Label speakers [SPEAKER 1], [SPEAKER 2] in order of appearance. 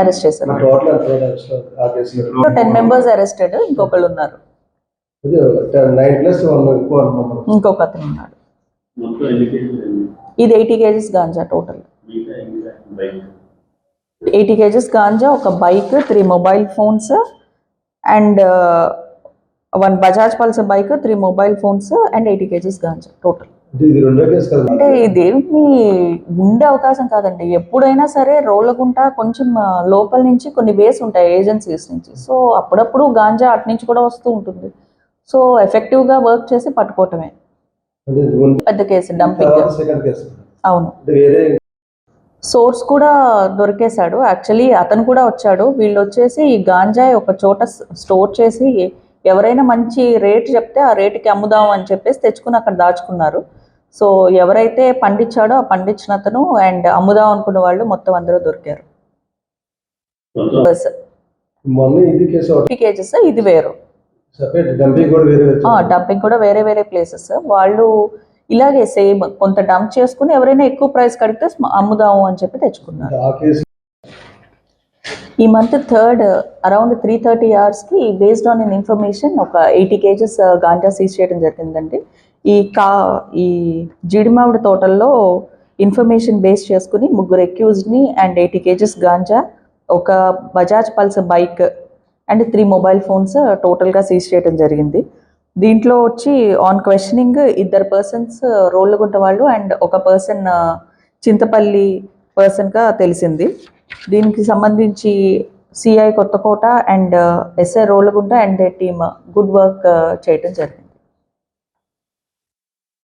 [SPEAKER 1] Arrest చేశారు.
[SPEAKER 2] Ten members arrested ఇంకొకళ్ళు ఉన్నారు. ఇంకొక అతను ఉన్నాడు? ఇది eighty kgs ganja total. Eighty kgs ganja ఒక bike three mobile phones and one Bajaj pulsar bike three mobile phones and eighty kgs ganja total.
[SPEAKER 1] అంటే
[SPEAKER 2] ఇదేమి ఉండే అవకాశం కాదండి. ఎప్పుడైనా సరే రోళ్ళగుంట కొంచెం లోపల నుంచి కొన్ని వేస్ ఉంటాయి ఏజెన్సీస్ నుంచి. సో అప్పుడప్పుడు గాంజా అటు నుంచి కూడా వస్తూ ఉంటుంది. సో ఎఫెక్టివ్గా వర్క్ చేసి పట్టుకోవటమే. పెద్ద కేసు డంపింగ్ అవును. సోర్స్ కూడా దొరికేశాడు. యాక్చువల్లీ అతను కూడా వచ్చాడు. వీళ్ళు వచ్చేసి ఈ గాంజాయి ఒక చోట స్టోర్ చేసి ఎవరైనా మంచి రేట్ చెప్తే ఆ రేటుకి అమ్ముదాం అని చెప్పేసి తెచ్చుకుని అక్కడ దాచుకున్నారు. సో ఎవరైతే పండించాడో ఆ పండించిన అతను అండ్ అమ్ముదాం అనుకున్న వాళ్ళు మొత్తం అందరూ దొరికారు. కేజెస్ ఇది వేరు.
[SPEAKER 1] డంపింగ్ కూడా వేరే వేరే
[SPEAKER 2] ప్లేసెస్ వాళ్ళు ఇలాగే సేమ్ కొంత డంప్ చేసుకుని ఎవరైనా ఎక్కువ ప్రైస్ కడిగితే అమ్ముదాము అని చెప్పి తెచ్చుకున్నారు. ఈ month third around three thirty అవర్స్కి బేస్డ్ ఆన్ ఇన్ ఇన్ఫర్మేషన్ ఒక ఎయిటీ కేజెస్ గాంజా సీజ్ చేయడం జరిగిందండి. ఈ కా ఈ జీడిమావిడి తోటల్లో ఇన్ఫర్మేషన్ బేస్ చేసుకుని ముగ్గురు ఎక్యూజ్ని అండ్ ఎయిటీ కేజెస్ గాంజా ఒక Bajaj pulse bike and three mobile phones టోటల్గా సీజ్ చేయడం జరిగింది. దీంట్లో వచ్చి ఆన్ క్వశ్చనింగ్ ఇద్దరు పర్సన్స్ uh, రోళ్ళగుంట వాళ్ళు అండ్ ఒక పర్సన్ uh, చింతపల్లి పర్సన్గా తెలిసింది. దీనికి సంబంధించి CI Kothakota and SI Rolagunta and team good work చేయటం జరిగింది.